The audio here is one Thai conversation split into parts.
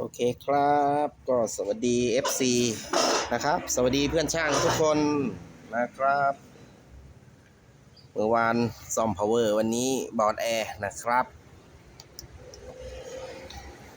โอเคครับ ก็สวัสดี FC นะครับ สวัสดีเพื่อนช่างทุกคนนะครับเมื่อวานซ่อม power วันนี้บอร์ดแอร์นะครับ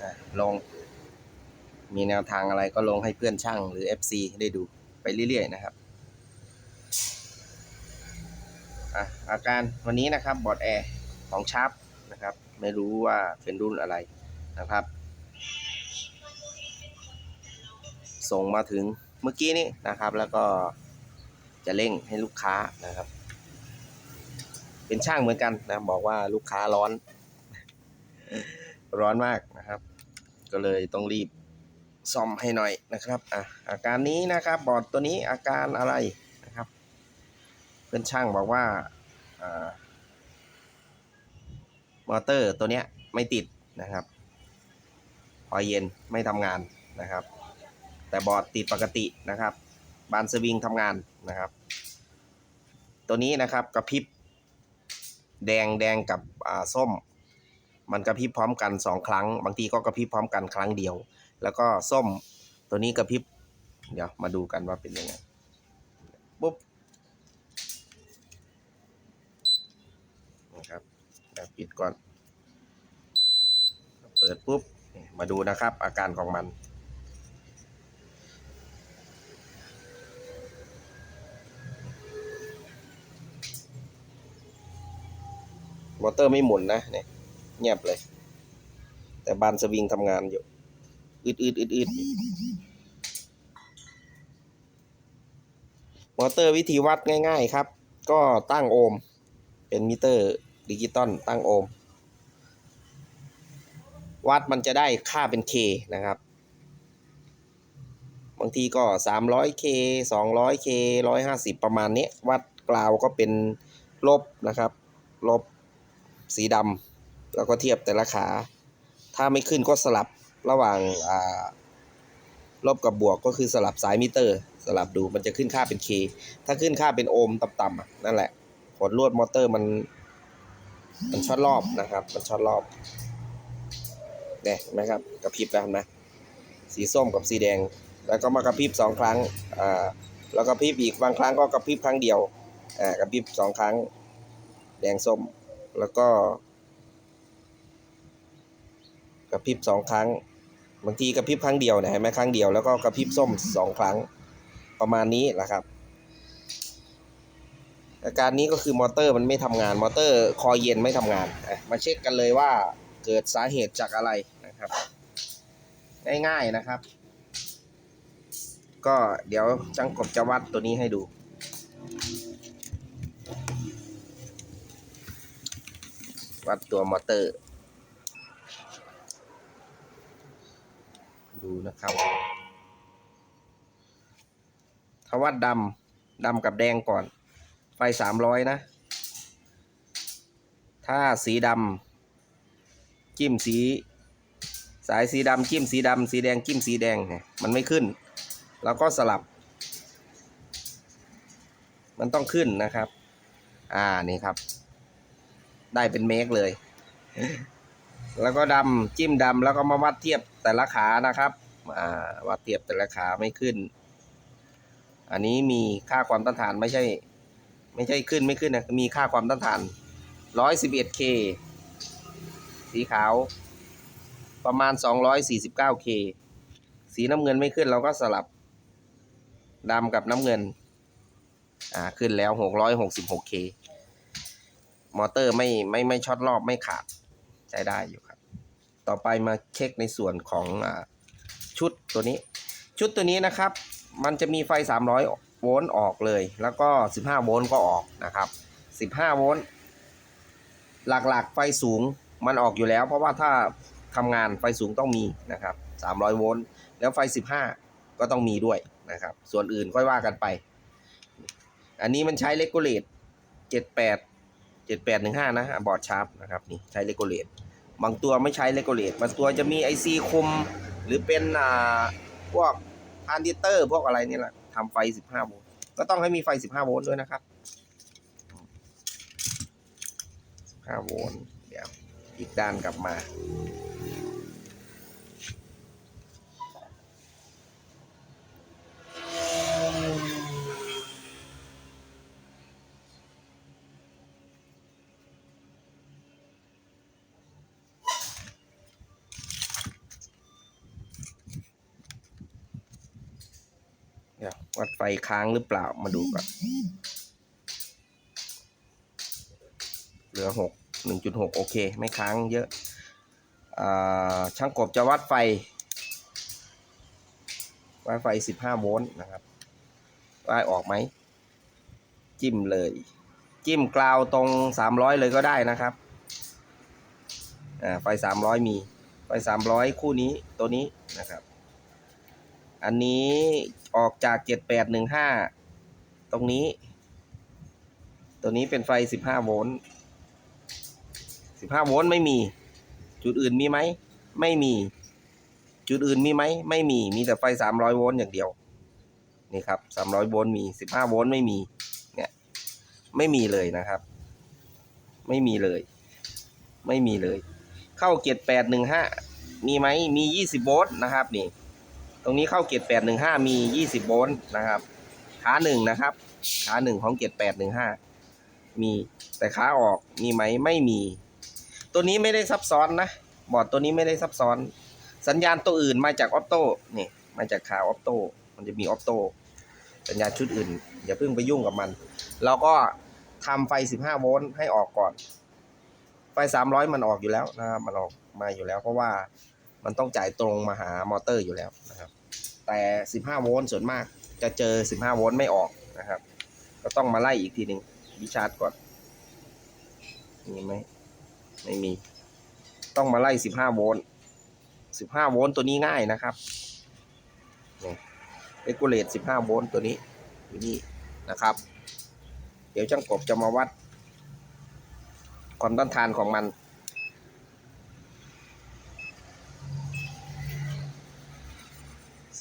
อะลง มีแนวทางอะไรก็ลงให้เพื่อนช่างหรือ FC ได้ดูไปเรื่อยๆนะครับอะอาการวันนี้นะครับบอร์ดแอร์ของชาร์ปนะครับ ไม่รู้ว่าเป็นรุ่นอะไรนะครับ ส่งมาถึงเมื่อกี้นี้นะครับ แล้วก็จะเร่งให้ลูกค้านะครับ เป็นช่างเหมือนกันนะบอกว่าลูกค้าร้อน ร้อนมากนะครับ ก็เลยต้องรีบซ่อมให้หน่อยนะครับอะอาการนี้นะครับ บอร์ดตัวนี้อาการอะไรนะครับ เพื่อนช่างบอกว่าอ่ามอเตอร์ตัวเนี้ยไม่ติดนะครับ พอเย็นไม่ทำงานนะครับ แต่บอร์ดติดปกตินะครับ บานสวิงทำงานนะครับ ตัวนี้นะครับกระพริบแดงแดงกับอ่าส้ม มันกระพริบพร้อมกันสองครั้ง บางทีก็กระพริบพร้อมกันครั้งเดียว แล้วก็ส้มตัวนี้กระพริบ เดี๋ยวมาดูกันว่าเป็นยังไงปุ๊บนะครับปิดก่อน เปิดปุ๊บ มาดูนะครับอาการของมัน มอเตอร์ไม่หมุนนะเนี่ยเงียบเลย แต่บานสวิงทำงานอยู่อืดอืดอืดอืดมอเตอร์วิธีวัดง่ายๆครับ ก็ตั้งโอห์มเป็นมิเตอร์ดิจิตอลตั้งโอห์มวัดมันจะได้ค่าเป็น K นะครับ บางทีก็ 300K 200K 150 ประมาณนี้ วัดกราวก็เป็นลบนะครับ ลบ สีดำแล้วก็เทียบแต่ละขา ถ้าไม่ขึ้นก็สลับระหว่างอ่าลบกับบวกก็คือสลับสายมิเตอร์ สลับดูมันจะขึ้นค่าเป็น K ถ้าขึ้นค่าเป็นโอห์มต่ำๆนั่นแหละผลลวดมอเตอร์มันมันช็อตรอบนะครับ มันช็อตรอบเนี่ยเห็นไหมครับกระพริบแล้วเห็นไหมสีส้มกับสีแดง แล้วก็มากระพริบสองครั้งอ่าแล้วกระพริบอีกบางครั้งก็กระพริบครั้งเดียวอ่ากระพริบสองครั้ง แดงส้ม แล้วก็กระพริบสองครั้ง บางทีกระพริบครั้งเดียวนะเห็นไหมครั้งเดียวแล้วก็กระพริบส้มสองครั้งประมาณนี้แหละครับ อาการนี้ก็คือมอเตอร์มันไม่ทำงาน มอเตอร์คอยเย็นไม่ทำงานมาเช็คกันเลยว่าเกิดสาเหตุจากอะไรนะครับ ง่ายๆนะครับ ก็เดี๋ยวจังกบจะวัดตัวนี้ให้ดู วัดตัวมอเตอร์ ดูนะครับ ถ้าวัดดำดำกับแดงก่อน ไฟสามร้อยนะ ถ้าสีดำจิ้มสี สายสีดำจิ้มสีดำสีแดงจิ้มสีแดงเนี่ยมันไม่ขึ้นเราก็สลับ มันต้องขึ้นนะครับ อ่านี่ครับ ได้เป็นเมกเลย แล้วก็ดำจิ้มดำแล้วก็มาวัดเทียบแต่ละขานะครับอ่าวัดเทียบแต่ละขาไม่ขึ้น อันนี้มีค่าความต้านทานไม่ใช่ ไม่ใช่ขึ้นไม่ขึ้นนะมีค่าความต้านทาน 111K สีขาว ประมาณ 249K สีน้ำเงินไม่ขึ้นเราก็สลับดำกับน้ำเงิน อ่า ขึ้นแล้ว 666K มอเตอร์ไม่ไม่ไม่ช็อตรอบไม่ขาดใช้ได้อยู่ครับ ต่อไปมาเช็คในส่วนของอชุดตัวนี้ ชุดตัวนี้นะครับ มันจะมีไฟ 300 โวลต์ออกเลย แล้วก็ 15 โวลต์ก็ออกนะครับ 15 โวลต์หลักๆ ไฟสูงมันออกอยู่แล้ว เพราะว่าถ้าทำงานไฟสูงต้องมีนะครับ 300 โวลต์แล้วไฟ 15 ก็ต้องมีด้วยนะครับ ส่วนอื่นค่อยว่ากันไป อันนี้มันใช้เลกูเลต78 7815 นะบอร์ดชาร์ปนะครับนี่ใช้เลโกเลตบางตัวไม่ใช้เลโกเลตบางตัวจะมีไอซีคุมหรือเป็นอ่าพวกพานดิเตอร์พวกอะไรนี่แหละทำไฟ 15 โวลต์ก็ต้องให้มีไฟ 15 โวลต์ด้วยนะครับ 15 โวลต์เดี๋ยวอีกด้านกลับมา วัดไฟค้างหรือเปล่ามาดูก่อนเหลือหกหนึ่งจุดหกโอเค ไม่ค้างเยอะอช่างกบจะวัดไฟ วัดไฟสิบห้าโวลต์นะครับได้ออกไหม จิ้มเลย จิ้มกราวตรงสามร้อยเลยก็ได้นะครับไฟสามร้อยมี ไฟสามร้อยคู่นี้ตัวนี้นะครับ อันนี้ออกจากเจ็ดแปดหนึ่งห้าตรงนี้ ตัวนี้เป็นไฟสิบห้าโวลต์สิบห้าโวลต์ไม่มี จุดอื่นมีไหม ไม่มี จุดอื่นมีไหม ไม่มี มีแต่ไฟสามร้อยโวลต์อย่างเดียว นี่ครับสามร้อยโวลต์มีสิบห้าโวลต์ไม่มี เนี่ย ไม่มีเลยนะครับ ไม่มีเลย ไม่มีเลย เข้าเกียร์แปดหนึ่งห้ามีไหม มียี่สิบโวลต์นะครับนี่ ตรงนี้เข้าเกียร์แปดหนึ่งห้ามียี่สิบโวลต์นะครับ ขาหนึ่งนะครับ ขาหนึ่งของเกียร์แปดหนึ่งห้ามีแต่ขาออกมีไหมไม่มี ตัวนี้ไม่ได้ซับซ้อนนะ บอร์ดตัวนี้ไม่ได้ซับซ้อน สัญญาณตัวอื่นมาจากออโต้นี่มาจากขาออโต้มันจะมีออโต้สัญญาณชุดอื่น อย่าเพิ่งไปยุ่งกับมัน เราก็ทำไฟ 15 โวลต์ให้ออกก่อน ไฟ 300 มันออกอยู่แล้วนะครับมันออกมาอยู่แล้วเพราะว่า มันต้องจ่ายตรงมาหามอเตอร์อยู่แล้วนะครับ แต่ 15 โวลต์ส่วนมากจะเจอ 15 โวลต์ไม่ออกนะครับ ก็ต้องมาไล่อีกทีหนึ่งวิชาร์จก่อนมีไหมไม่มี ต้องมาไล่ 15 โวลต์15 โวลต์ตัวนี้ง่ายนะครับนี่เรกูเลต15 โวลต์ตัวนี้อยู่นี่นะครับ เดี๋ยวช่างกบจะมาวัดความต้านทานของมัน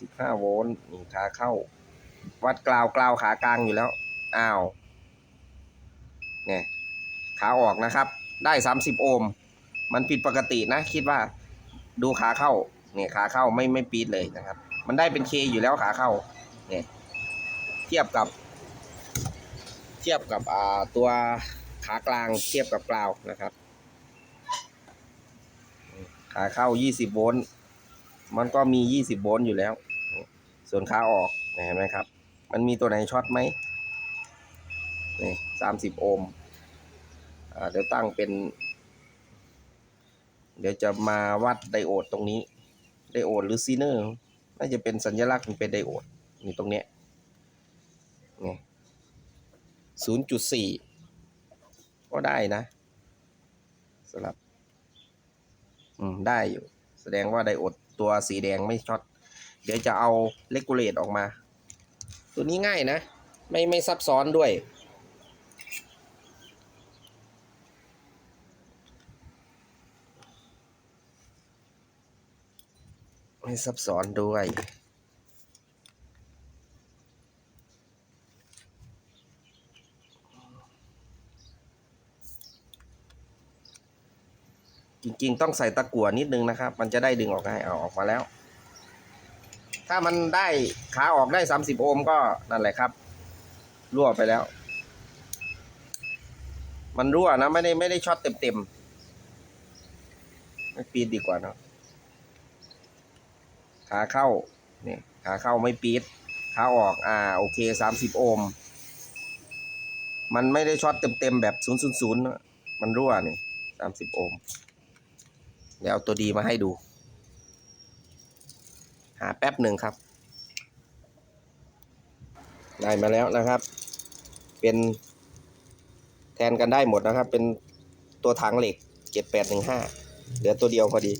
15 โวลต์นี่ขาเข้า วัดกลาวกลาวขากลางอยู่แล้ว อ้าว เนี่ยขาออกนะครับ ได้ 30 โอห์ม มันผิดปกตินะ คิดว่าดูขาเข้า เนี่ยขาเข้าไม่ไม่ปีดเลยนะครับ มันได้เป็นเคอยู่แล้วขาเข้า เนี่ยเทียบกับ เทียบกับอ่าตัวขากลางเทียบกับกลาวนะครับขาเข้า 20 โวลต์ มันก็มี 20 โวลต์อยู่แล้ว ส่วนขาออกเนี่ยเห็นไหมครับ มันมีตัวไหนช็อตไหมนี่30โอห์มเดี๋ยวตั้งเป็น เดี๋ยวจะมาวัดไดโอดตรงนี้ ไดโอดหรือซีเนอร์น่าจะเป็นสัญลักษณ์เป็นไดโอดนี่ตรงเนี้ยนี่ศูนย์จุดสี่ก็ได้นะสลับ อืม ได้อยู่ แสดงว่าไดโอดตัวสีแดงไม่ช็อต เดี๋ยวจะเอาเลกูเลตออกมา ตัวนี้ง่ายนะ ไม่ไม่ซับซ้อนด้วย ไม่ซับซ้อนด้วยจริงๆ ต้องใส่ตะกั่วนิดนึงนะครับ มันจะได้ดึงออกง่ายเอาออกมาแล้ว ถ้ามันได้ขาออกได้สามสิบโอห์มก็นั่นแหละครับ รั่วไปแล้ว มันรั่วนะ ไม่ได้ไม่ได้ช็อตเต็มๆไม่ปีดดีกว่าเนะขาเข้านี่ขาเข้าไม่ปีดขาออกอ่าโอเคสามสิบโอห์มมันไม่ได้ช็อตเต็มๆแบบศูนย์ศูนย์ศูนย์มันรั่วนี่สามสิบโอห์มเดี๋ยวเอาตัวดีมาให้ดู หาแป๊บหนึ่งครับ ได้มาแล้วนะครับ เป็นแทนกันได้หมดนะครับ เป็นตัวถังเหล็กเจ็ดแปดหนึ่งห้าเหลือตัวเดียวพอดี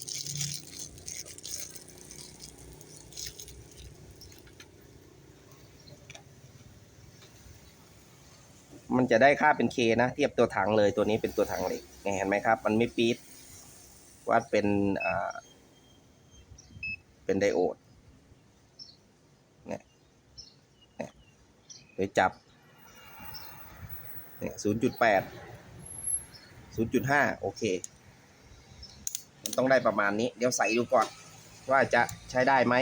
มันจะได้ค่าเป็นเคนะ เทียบตัวถังเลยตัวนี้เป็นตัวถังเหล็กเห็นไหมครับ มันไม่ปี๊ดวัดเป็นอ่าเป็นไดโอดเนี่ยเนี่ย เดี๋ยวจับเนี่ยศูนย์จุดแปดศูนย์จุดห้าโอเค มันต้องได้ประมาณนี้ เดี๋ยวใส่ดูก่อน ว่าจะใช้ได้ไหม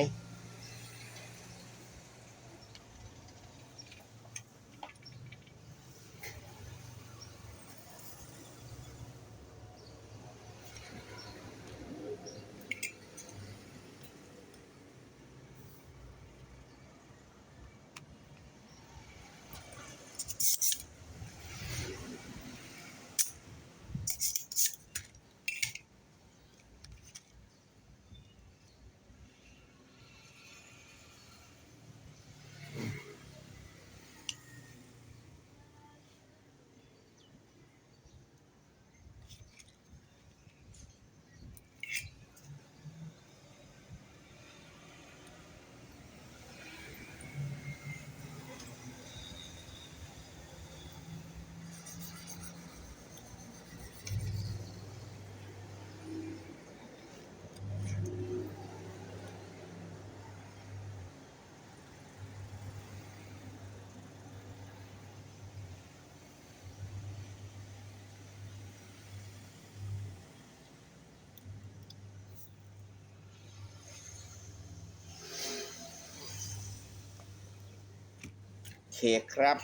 เคครับ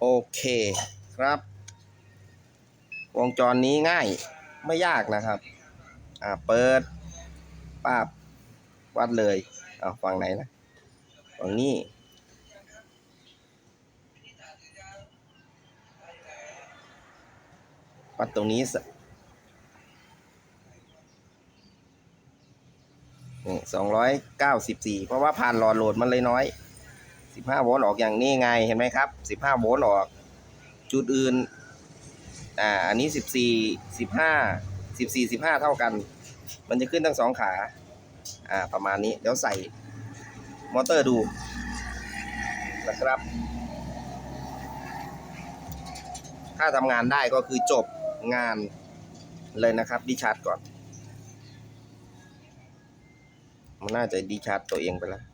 โอเคครับ วงจรนี้ง่ายไม่ยากนะครับ อ่า เปิดป้าบวัดเลยเอาฝั่งไหนนะฝั่งนี้วัดตรงนี้ สสองร้อยเก้าสิบสี่เพราะว่าผ่านหลอดโหลดมันเลยน้อยสิบห้าโวลต์ออกอย่างนี้ไงเห็นไหมครับสิบห้าโวลต์ออก จุดอื่นอ่าอันนี้สิบสี่สิบห้าสิบสี่สิบห้าเท่ากัน มันจะขึ้นทั้งสองขาอ่าประมาณนี้เดี๋ยวใส่มอเตอร์ดูนะครับ ถ้าทำงานได้ก็คือจบงานเลยนะครับดีชาร์จก่อน มันน่าจะดีชาร์จตัวเองไปแล้ว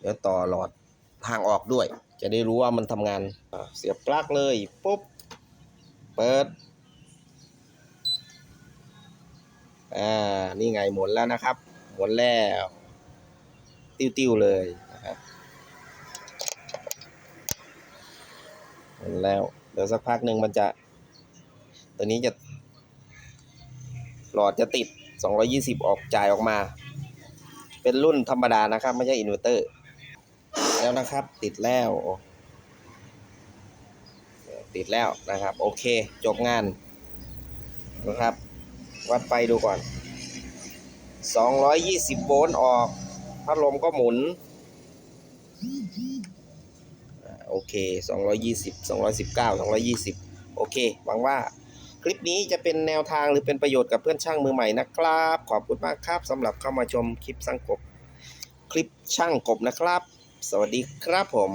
เดี๋ยวต่อหลอดทางออกด้วย จะได้รู้ว่ามันทำงานเสียบปลั๊กเลยปุ๊บ เปิด อ่า นี่ไงหมุนแล้วนะครับ หมุนแล้ว ติ้วๆเลยนะครับ หมุนแล้ว เดี๋ยวสักพักหนึ่งมันจะ ตัวนี้จะ หลอดจะติด 220 ออกจ่ายออกมา เป็นรุ่นธรรมดานะครับ ไม่ใช่อินเวอร์เตอร์ แล้วนะครับ ติดแล้ว ติดแล้วนะครับ โอเค จบงานนะครับ วัดไฟดูก่อน 220 โวลต์ออก พัดลมก็หมุน โอเค 220 219 220 โอเค หวังว่าคลิปนี้จะเป็นแนวทางหรือเป็นประโยชน์กับเพื่อนช่างมือใหม่นะครับ ขอบคุณมากครับสำหรับเข้ามาชมคลิปช่างกบ คลิปช่างกบนะครับ สวัสดีครับผม